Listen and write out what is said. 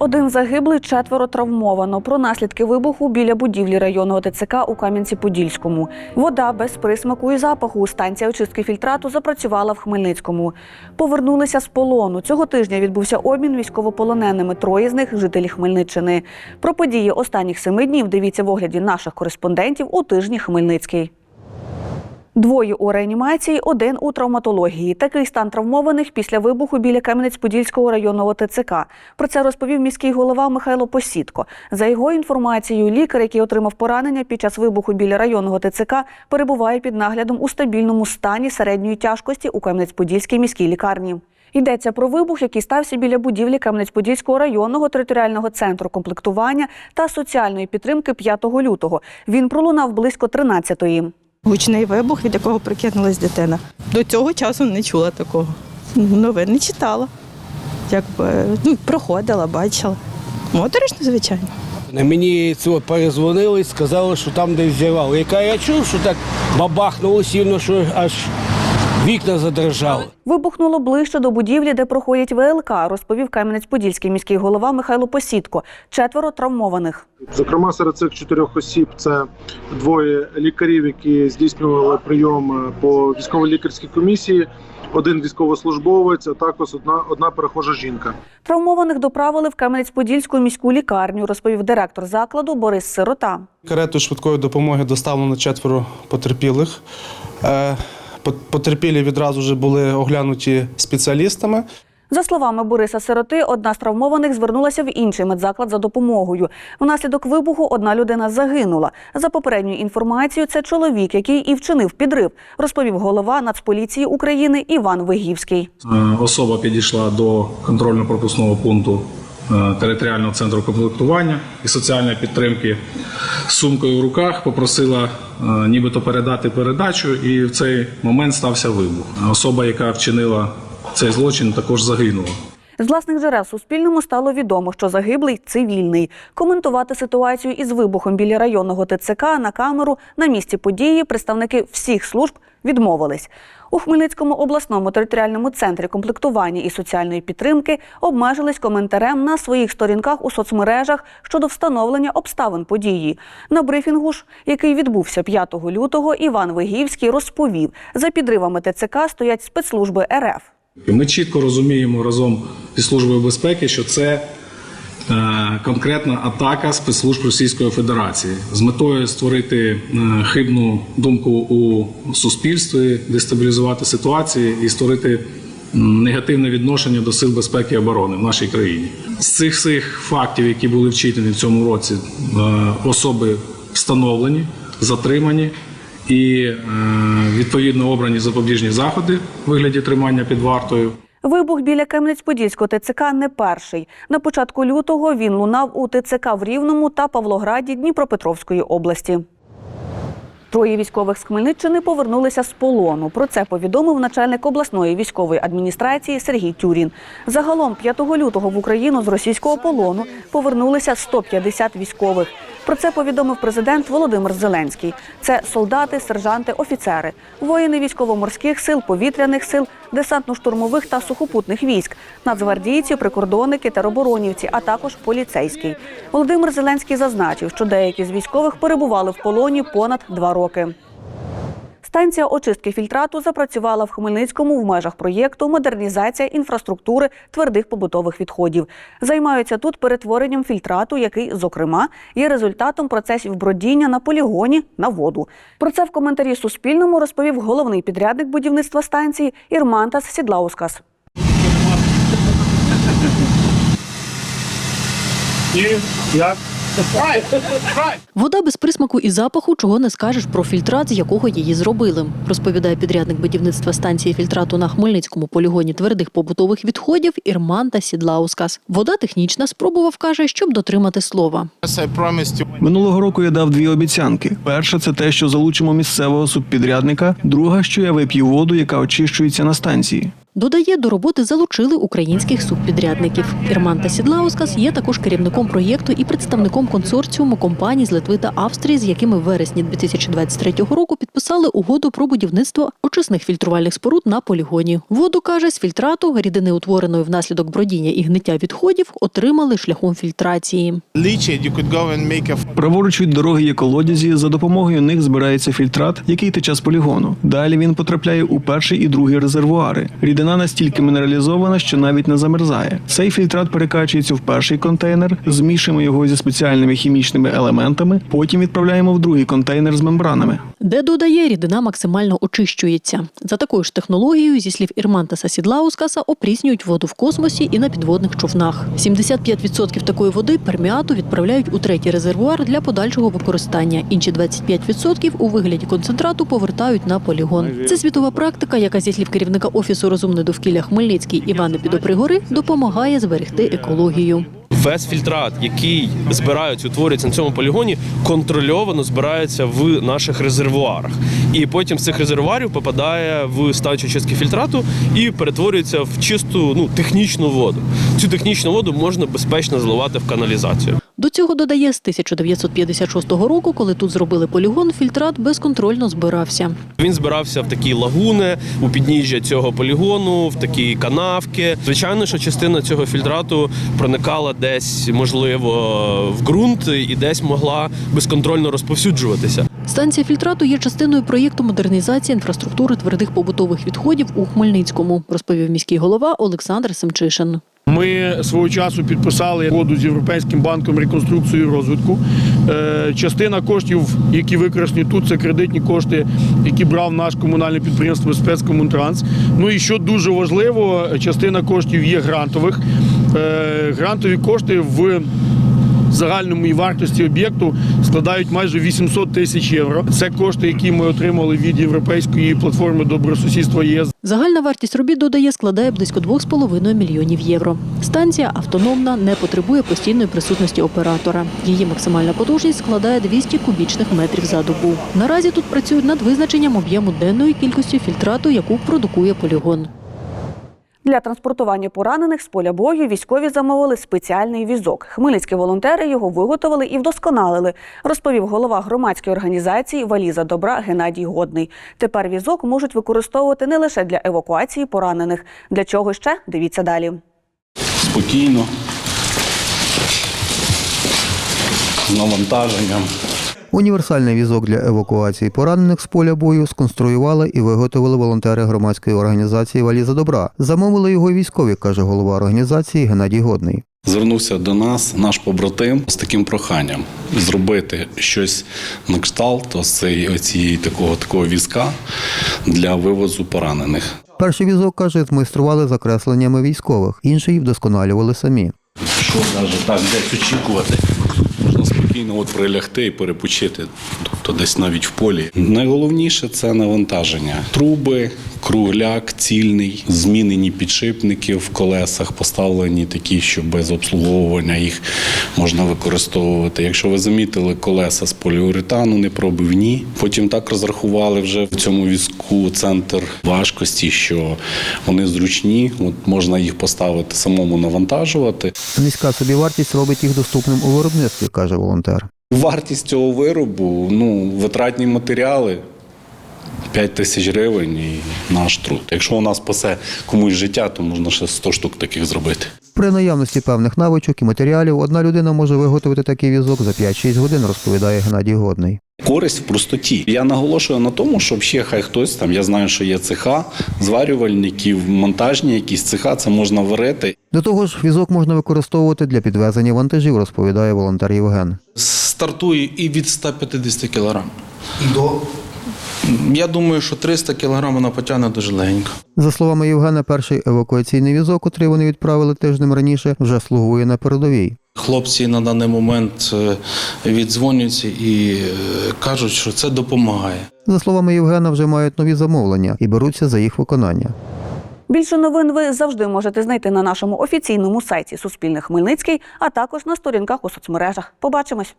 Один загиблий, четверо травмовано. Про наслідки вибуху біля будівлі районного ТЦК у Кам'янці-Подільському. Вода без присмаку і запаху. Станція очистки фільтрату запрацювала в Хмельницькому. Повернулися з полону. Цього тижня відбувся обмін військовополоненими. Троє з них жителі Хмельниччини. Про події останніх семи днів дивіться в огляді наших кореспондентів у тижні Хмельницький. Двоє у реанімації, один у травматології. Такий стан травмованих після вибуху біля Кам'янець-Подільського районного ТЦК. Про це розповів міський голова Михайло Посідко. За його інформацією, лікар, який отримав поранення під час вибуху біля районного ТЦК, перебуває під наглядом у стабільному стані середньої тяжкості у Кам'янець-Подільській міській лікарні. Йдеться про вибух, який стався біля будівлі Кам'янець-Подільського районного територіального центру комплектування та соціальної підтримки 5 лютого. Він пролунав близько 13-ї. Гучний вибух, від якого прикинулась дитина. До цього часу не чула такого. Новин не читала. Якби ну, проходила, бачила. Моторошно, звичайно. Мені цього перезвонили, сказали, що там десь зірвало. Яка я чув, що так бабахнуло сильно, що аж вікна задрожали. Вибухнуло ближче до будівлі, де проходять ВЛК, розповів Кам'янець-Подільський міський голова Михайло Посідко. Четверо травмованих. Зокрема, серед цих чотирьох осіб це двоє лікарів, які здійснювали прийом е, по військово-лікарській комісії, один військовослужбовець, а також одна, одна перехожа жінка. Травмованих доправили в Кам'янець-Подільську міську лікарню, розповів директор закладу Борис Сирота. Каретою швидкої допомоги доставлено четверо потерпілих. По- Потерпілі відразу вже були оглянуті спеціалістами. За словами Бориса Сироти, одна з травмованих звернулася в інший медзаклад за допомогою. Внаслідок вибуху одна людина загинула. За попередньою інформацією, це чоловік, який і вчинив підрив, розповів голова Нацполіції України Іван Вигівський. Е, Особа підійшла до контрольно-пропускного пункту територіального центру комплектування і соціальної підтримки сумкою в руках, попросила е, нібито передати передачу, і в цей момент стався вибух. Особа, яка вчинила цей злочин, також загинула. З власних джерел Суспільному стало відомо, що загиблий цивільний. Коментувати ситуацію із вибухом біля районного ТЦК на камеру на місці події представники всіх служб відмовились. У Хмельницькому обласному територіальному центрі комплектування і соціальної підтримки обмежились коментарем на своїх сторінках у соцмережах щодо встановлення обставин події. На брифінгу ж, який відбувся 5 лютого, Іван Вигівський розповів, за підривами ТЦК стоять спецслужби РФ. Ми чітко розуміємо разом зі службою безпеки, що це е, конкретна атака спецслужб Російської Федерації з метою створити е, хибну думку у суспільстві, дестабілізувати ситуацію і створити негативне відношення до сил безпеки і оборони в нашій країні. З цих всіх фактів, які були вчинені в цьому році, е, особи встановлені, затримані і е, відповідно обрані запобіжні заходи у вигляді тримання під вартою. Вибух біля Кам'янець-Подільського ТЦК не перший. На початку лютого він лунав у ТЦК в Рівному та Павлограді Дніпропетровської області. Троє військових з Хмельниччини повернулися з полону. Про це повідомив начальник обласної військової адміністрації Сергій Тюрін. Загалом 5 лютого в Україну з російського полону повернулися 150 військових. Про це повідомив президент Володимир Зеленський. Це солдати, сержанти, офіцери, воїни військово-морських сил, повітряних сил, десантно-штурмових та сухопутних військ, нацгвардійці, прикордонники, тероборонівці, а також поліцейський. Володимир Зеленський зазначив, що деякі з військових перебували в полоні понад два роки. Станція очистки фільтрату запрацювала в Хмельницькому в межах проєкту Модернізація інфраструктури твердих побутових відходів. Займаються тут перетворенням фільтрату, який, зокрема, є результатом процесів бродіння на полігоні на воду. Про це в коментарі Суспільному розповів головний підрядник будівництва станції Ірмантас Сідлаускас. Вода без присмаку і запаху, чого не скажеш про фільтрат, з якого її зробили, розповідає підрядник будівництва станції фільтрату на Хмельницькому полігоні твердих побутових відходів Ірманта Сідлаускас. Вода технічна, спробував, каже, щоб дотримати слова. Минулого року я дав дві обіцянки. Перша це те, що залучимо місцевого субпідрядника. Друга, що я вип'ю воду, яка очищується на станції. Додає, до роботи залучили українських субпідрядників. Ірманта Сідлаускас є також керівником проєкту і представником консорціуму компаній з Литви та Австрії, з якими в вересні 2023 року підписали угоду про будівництво очисних фільтрувальних споруд на полігоні. Воду каже, з фільтрату рідини, утвореної внаслідок бродіння і гниття відходів, отримали шляхом фільтрації. Праворуч від дороги є колодязі. За допомогою них збирається фільтрат, який тече з полігону. Далі він потрапляє у перший і другий резервуари. Рідина настільки мінералізована, що навіть не замерзає. Цей фільтрат перекачується в перший контейнер, змішуємо його зі спеціальними хімічними елементами. Потім відправляємо в другий контейнер з мембранами. Де додає, рідина максимально очищується. За такою ж технологією, зі слів Ірмантаса Сідлаускаса, опріснюють воду в космосі і на підводних човнах. 75% такої води перміату відправляють у третій резервуар для подальшого використання. Інші 25% у вигляді концентрату повертають на полігон. Це світова практика, яка зі слів керівника офісу розумне довкілля Хмельницький Івана Підопригори допомагає зберегти екологію. Весь фільтрат, який збираються, утворюється на цьому полігоні, контрольовано збирається в наших резервуарах. І потім з цих резервуарів попадає в станцію чистки фільтрату і перетворюється в чисту ну, технічну воду. Цю технічну воду можна безпечно зливати в каналізацію. До цього додає, з 1956 року, коли тут зробили полігон, фільтрат безконтрольно збирався. Він збирався в такі лагуни у підніжжя цього полігону, в такі канавки. Звичайно, що частина цього фільтрату проникала десь, можливо, в ґрунт і десь могла безконтрольно розповсюджуватися. Станція фільтрату є частиною проєкту модернізації інфраструктури твердих побутових відходів у Хмельницькому, розповів міський голова Олександр Семчишин. Ми свого часу підписали угоду з Європейським банком реконструкції і розвитку. Е, Частина коштів, які використані тут, це кредитні кошти, які брав наш комунальне підприємство спецкомунтранс. Ну і що дуже важливо, частина коштів є грантових. Е, Грантові кошти в загальному вартості об'єкту складають майже 800 тисяч євро. Це кошти, які ми отримали від європейської платформи добросусідства ЄС. Загальна вартість робіт додає складає близько 2,5 мільйонів євро. Станція автономна, не потребує постійної присутності оператора. Її максимальна потужність складає 200 кубічних метрів за добу. Наразі тут працюють над визначенням об'єму денної кількості фільтрату, яку продукує полігон. Для транспортування поранених з поля бою військові замовили спеціальний візок. Хмельницькі волонтери його виготовили і вдосконалили, розповів голова громадської організації Валіза добра Геннадій Годний. Тепер візок можуть використовувати не лише для евакуації поранених. Для чого ще дивіться далі. спокійно, з навантаженням. Універсальний візок для евакуації поранених з поля бою сконструювали і виготовили волонтери громадської організації Валіза добра. Замовили його й військові, каже голова організації Геннадій Годний. Звернувся до нас наш побратим з таким проханням зробити щось на кшталт цієї такого такого візка для вивозу поранених. Перший візок каже, змайстрували за кресленнями військових, інший вдосконалювали самі. Що навіть так десь очікувати. Спокійно от прилягти і перепочити, тобто десь навіть в полі. Найголовніше це навантаження. Труби, кругляк, цільний, змінені підшипники в колесах, поставлені такі, що без обслуговування їх можна використовувати. Якщо ви замітили колеса з поліуретану, непробивні. Потім так розрахували вже в цьому візку центр важкості, що вони зручні, от можна їх поставити самому навантажувати. Низька собівартість робить їх доступним у виробництві, каже волонтер. Вартість цього виробу, ну, витратні матеріали 5 тисяч гривень і наш труд. Якщо у нас спасе комусь життя, то можна ще 100 штук таких зробити. При наявності певних навичок і матеріалів одна людина може виготовити такий візок за 5-6 годин, розповідає Геннадій Годний. Користь в простоті. Я наголошую на тому, щоб ще хай хтось там, я знаю, що є цеха, зварювальників, монтажні якісь цеха, це можна варити. До того ж, візок можна використовувати для підвезення вантажів, розповідає волонтер Євген. стартує і від 150 кг. І до? Я думаю, що 300 кг вона потягне дуже легенько. За словами Євгена, перший евакуаційний візок, котрий вони відправили тижнем раніше, вже слугує на передовій. Хлопці на даний момент е, віддзвонюються і е, кажуть, що це допомагає. За словами Євгена, вже мають нові замовлення і беруться за їх виконання. Більше новин ви завжди можете знайти на нашому офіційному сайті Суспільне Хмельницький, а також на сторінках у соцмережах. Побачимось.